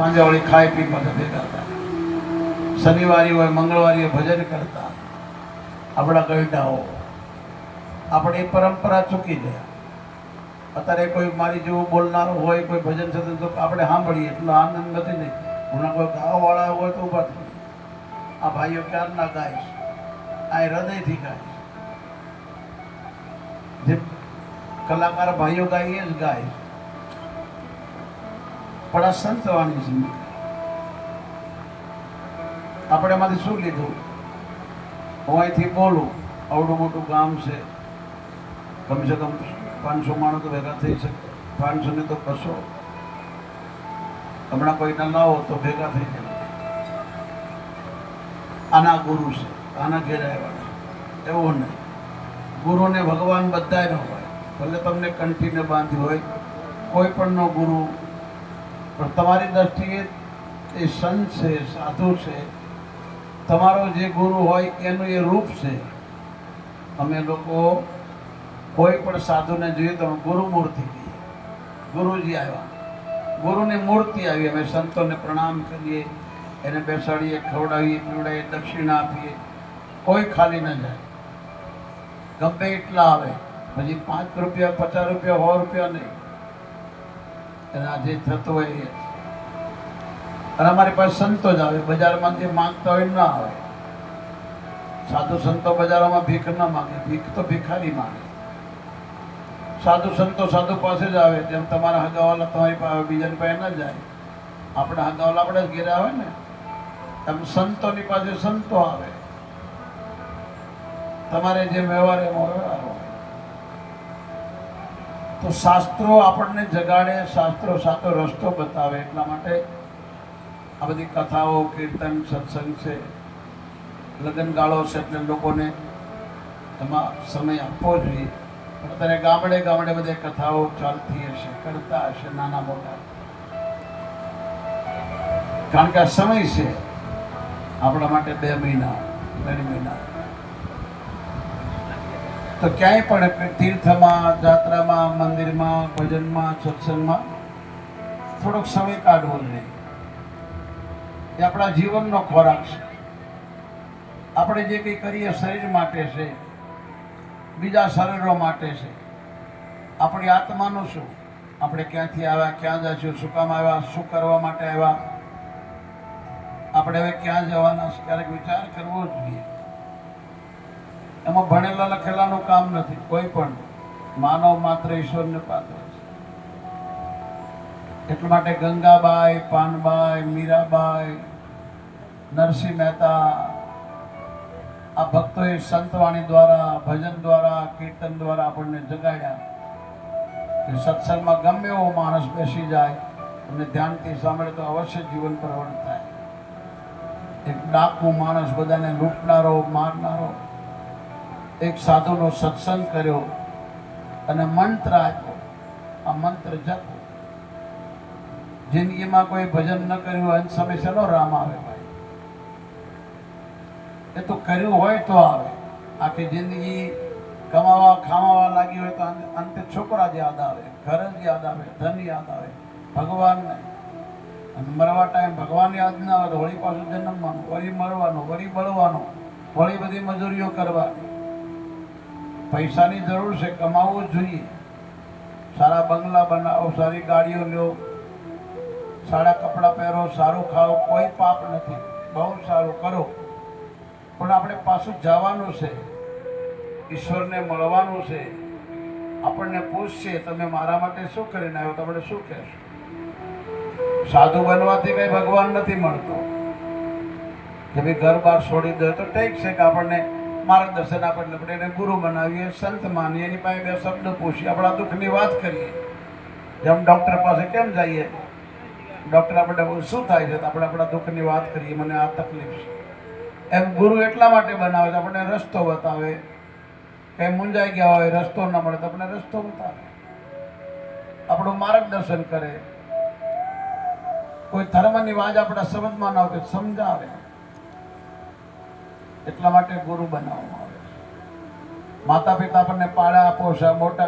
સાંજે વળી ખાઈ પી બધા ભેગા હતા શનિવારી હોય, મંગળવારી ભજન કરતા. આપણા ગરડાઓ આપણે પરંપરા ચૂકી ગયા. અત્યારે કોઈ મારી જેવું બોલનારો હોય, કોઈ ભજન થતું તો આપણે સાંભળીએ. એટલો આનંદ નથી નહીં હમણાં કોઈ ગાવાવાળા હોય તો ઊભા થઈ આ ભાઈઓ ક્યારના ગાઈશ આ હૃદયથી ગાઈશ જે કલાકાર ભાઈઓ ગાઈએ જ ગાય પણ આ સંતવાણી છે. આપણે એમાંથી શું લીધું? હું અહીંથી બોલું, આવડું મોટું ગામ છે. કમસે કમ પાંચસો માણસ ભેગા થઈ શકે. પાંચસો ને તો બસો. હમણાં કોઈને લાવો તો ભેગા થઈ જાય આના ગુરુ છે, આના ઘેર આવ્યા છે. એવું નહીં. ગુરુને ભગવાન બધાય ન હોય. ભલે તમને કંઠીને બાંધ્યું હોય, કોઈ પણનો ગુરુ પણ તમારી દ્રષ્ટિએ એ સંત છે, સાધુ છે, તમારો જે ગુરુ હોય એનું એ રૂપ છે. અમે લોકો કોઈ પણ સાધુને જોઈએ તો ગુરુ મૂર્તિ કહીએ. ગુરુજી આવ્યા. ગુરુની મૂર્તિ આવી. અમે સંતોને પ્રણામ કરીએ. એને બેસાડીએ, ખવડાવીએ, પીવડાવીએ, દક્ષિણા આપીએ. કોઈ ખાલી ન જાય. ગમે એટલા આવે. પછી પાંચ રૂપિયા, પચાસ રૂપિયા, સો રૂપિયા નહીં. એના જે થતું હોય એ. અને અમારી પાસે સંતો જ આવે બજારમાં જે માંગતા હોય ના આવે. સાધુ સંતો બજારોમાં ભીખ ન માંગે, ભીખ તો ભિખારી માંગે. સાધુ સંતો સાધુ પાસે જ આવે, જેમ તમારા હગાવાલા તમારી પાસે બીજાની પાસે ન જાય. આપણા હગાવાલા આપણે જ ઘેરે આવે ને. એમ સંતોની પાસે સંતો આવે. તમારે જે વ્યવહાર એમાં વ્યવહાર હોય. તો શાસ્ત્રો આપણને જગાડે, શાસ્ત્રો સાચો રસ્તો બતાવે એટલા માટે આ બધી કથાઓ, કીર્તન, સત્સંગ છે. લગ્નગાળો છે એટલે લોકોને એમાં સમય આપવો જોઈએ. પણ અત્યારે ગામડે ગામડે બધે કથાઓ ચાલતી હશે, કરતા હશે, નાના મોટા. કારણ કે આ સમય છે આપણા માટે બે મહિના, ત્રણ મહિના. તો ક્યાંય પણ તીર્થમાં, જાત્રામાં, મંદિરમાં, ભજનમાં, સત્સંગમાં થોડોક સમય કાઢવો જોઈએ એ આપણા જીવનનો ખોરાક છે. આપણે જે કંઈ કરીએ શરીર માટે છે, બીજા શરીરો માટે છે, આપણી આત્માનું શું? આપણે ક્યાંથી આવ્યા, ક્યાં જશું શું કામ આવ્યા, શું કરવા માટે આવ્યા? આપણે હવે ક્યાં જવાના ક્યારેક વિચાર કરવો જોઈએ એમાં ભણેલા લખેલાનું કામ નથી, કોઈ પણ માનવ માત્ર ઈશ્વરને પાત્ર છે. એટલા માટે ગંગાબાઈ, પાનબાઈ, મીરાબાઈ, નરસિંહ મહેતા, આ ભક્તોએ સંતવાણી દ્વારા, ભજન દ્વારા, કીર્તન દ્વારા આપણને જગાડ્યા. કે સત્સંગમાં ગમે એવો માણસ બેસી જાય અને ધ્યાનથી સાંભળે તો અવશ્ય જીવન પ્રવણ થાય. એક ડાકુ માણસ બધાને લૂંટનારો, મારનારો એક સાધુનો સત્સંગ કર્યો અને મંત્ર આપ્યો. આ મંત્ર જપ. જિંદગીમાં કોઈ ભજન ન કર્યું હોય સમય શેનો રામ આવે ભાઈ? એ તો કર્યું હોય તો આવે. આખી જિંદગી કમાવા ખાવા લાગી હોય તો અંતે છોકરા જ યાદ આવે, ઘર જ યાદ આવે, ધન યાદ આવે. ભગવાન અને મરવા ટાઈમ ભગવાન યાદ ના આવે હોળી પાછું જન્મવાનું, વળી મરવાનું, વળી બળવાનું હોળી બધી મજૂરીઓ કરવાની. પૈસાની જરૂર છે, કમાવવું જોઈએ. સારા બંગલા બનાવો, સારી ગાડીઓ લો, સારા કપડાં પહેરો, સારું ખાઓ, કોઈ પાપ નથી. બહુ સારું કરો. પણ આપણે પાછું જવાનું છે. ઈશ્વરને મળવાનું છે. આપણને પૂછશે, તમે મારા માટે શું કરીને આવ્યો? તો આપણે શું કહેશું? સાધુ બનવાથી કંઈ ભગવાન નથી મળતો. કે ભાઈ ઘર બાર છોડી દે તો ઠીક છે કે આપણને માર્ગદર્શન આપણને પડે એને ગુરુ બનાવીએ, સંત માનીએ, એની પાસે બે શબ્દ પૂછીએ, આપણા દુઃખની વાત કરીએ. જેમ ડૉક્ટર પાસે કેમ જઈએ? ડૉક્ટર આપણે શું થાય છે? આપણે આપણા દુઃખની વાત કરીએ, મને આ તકલીફ છે. એમ ગુરુ એટલા માટે બનાવે છે, આપણને રસ્તો બતાવે. કંઈ મુંજાઈ ગયા હોય, રસ્તો ન મળે, તો આપણને રસ્તો બતાવે. આપણું માર્ગદર્શન કરે. કોઈ ધર્મની વાત આપણા સમજમાં ન આવતી સમજાવે. એટલા માટે ગુરુ બનાવવામાં આવે છે. માતા પિતા આપણને પાળ્યા પોષા મોટા